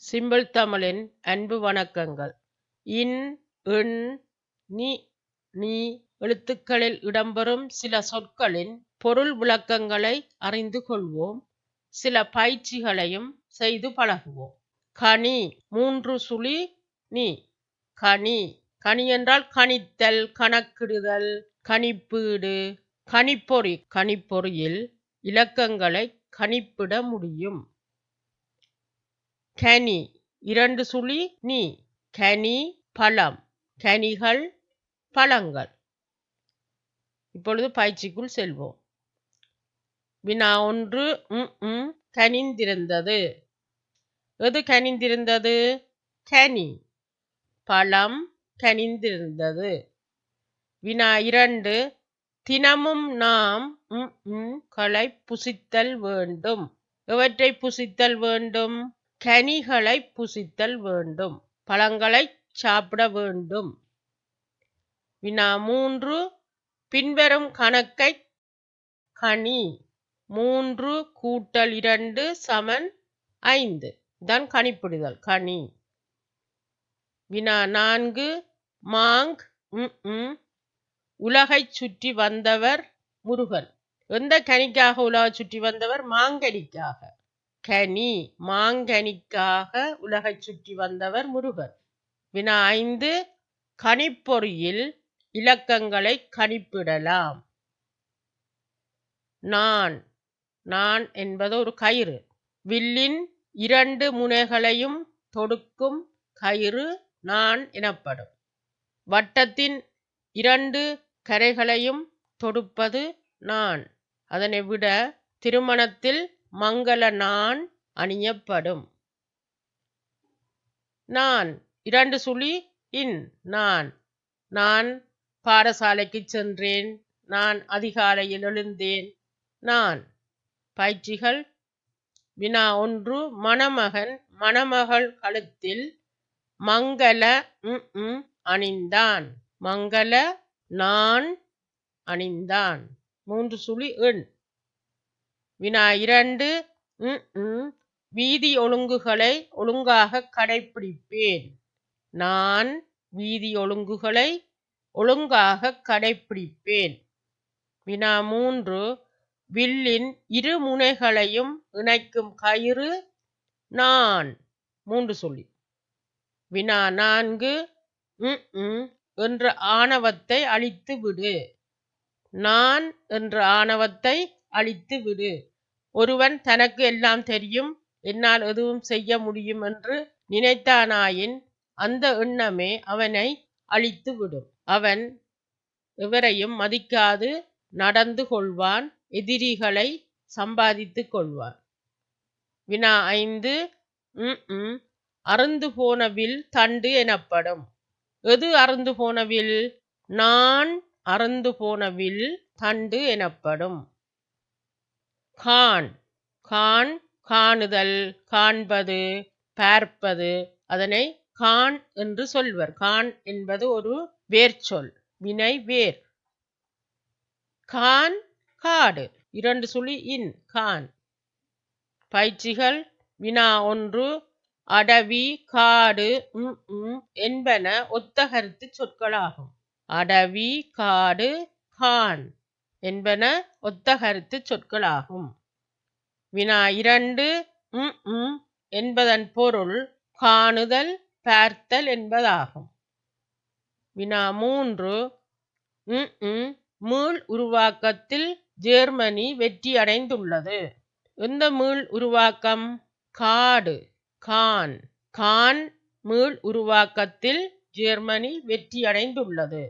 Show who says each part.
Speaker 1: Simple தமிழின் அன்பு வணக்கங்கள். இன் எண் நி நீ எழுத்துக்களில் இடம்பெறும் சில சொற்களின் பொருள் விளக்கங்களை அறிந்து கொள்வோம். சில பயிற்சிகளையும் செய்து பழகுவோம். கனி மூன்று சுழி நீ. கனி கனி என்றால் கணித்தல் கணக்கிடுதல் கணிப்பீடு கணிப்பொறி. கணிப்பொறியில் இலக்கங்களை கணிப்பிட முடியும். கனி. இரண்டு சுழி நீ. கனி பழம். கனிகள் பழங்கள். இப்பொழுது பயிற்சிக்குள் செல்வோம். வினா ஒன்று ம், கனிந்திருந்தது. எது கனிந்திருந்தது? கனி. பழம் கனிந்திருந்தது. வினா இரண்டு தினமும் நாம் களை புசித்தல் வேண்டும். எவற்றை புசித்தல் வேண்டும்? கனிகளை புசித்தல் வேண்டும். பழங்களை சாப்பிட வேண்டும். வினா மூன்று பின்வரும் கணக்கை கனி. மூன்று கூட்டல் இரண்டு சமன் ஐந்து. தான் கணிப்பிடுதல். கனி. வினா நான்கு மாங் உலகை உலகைச் சுற்றி வந்தவர் முருகன். எந்த கனிக்காக உலகை சுற்றி வந்தவர்? மாங்கனிக்காக. கனி மாங்கனிக்காக உலகைச் சுற்றி வந்தவர் முருகன் வினா ஐந்து கணிப்பொறியில் இலக்கங்களை கணிப்பிடலாம். நான் நான் என்பது ஒரு கயிறு. வில்லின் இரண்டு முனைகளையும் தொடுக்கும் கயிறு நான் எனப்படும். வட்டத்தின் இரண்டு கரைகளையும் தொடுப்பது நான். அதனை விட திருமணத்தில் மங்கள நான் அணியப்படும். நான் இரண்டு சுழி இன் நான். நான் பாடசாலைக்கு சென்றேன். நான் அதிகாலையில் எழுந்தேன். நான் பயிற்சிகள் வினா ஒன்று மணமகன் மணமகள் கழுத்தில் மங்கள அணிந்தான். மங்கள நான் அணிந்தான். மூன்று சுழி எண் வினா இரண்டு ம், ம், வீதி ஒழுங்குகளை ஒழுங்காக கடைப்பிடிப்பேன். நான் வீதி ஒழுங்குகளை ஒழுங்காக கடைப்பிடிப்பேன். வினா மூன்று வில்லின் இரு முனைகளையும் இணைக்கும் கயிறு நான். மூன்று சொல்லி. வினா நான்கு ம், ம் என்ற ஆணவத்தை அழித்து விடு நான் என்ற ஆணவத்தை அழித்து விடு ஒருவன் தனக்கு எல்லாம் தெரியும் என்னால் எதுவும் செய்ய முடியும் என்று நினைத்தானாயின் அந்த எண்ணமே அவனை அழித்து விடும். அவன் எவரையும் மதிக்காது நடந்து கொள்வான் எதிரிகளை சம்பாதித்து கொள்வான். வினா ஐந்து உம் ம், அறுந்து போனவில் தண்டு எனப்படும். எது அறுந்து போனவில் நான் அறுந்து போனவில் தண்டு எனப்படும். கான் கான் காணுதல் காண்பது பார்ப்பது. அதனை கான் என்று சொல்வர். கான் என்பது ஒரு வேர்ச்சொல் வினை வேர். கான் காடு இரண்டு சுழி இன் கான் பயிற்சிகள் வினா ஒன்று அடவி காடு உம் உம் என்பன ஒத்த கருத்து சொற்களாகும். அடவி காடு கான் என்பன ஒத்தகருத்து சொற்களாகும். வினா இரண்டு ம், ம் என்பதன் பொருள் காணுதல் பார்த்தல் என்பதாகும். வினா மூன்று ம் மீள் உருவாக்கத்தில் ஜெர்மனி வெற்றியடைந்துள்ளது. எந்த மீள் உருவாக்கம்? காடு கான் கான் மீள் உருவாக்கத்தில் ஜெர்மனி வெற்றியடைந்துள்ளது.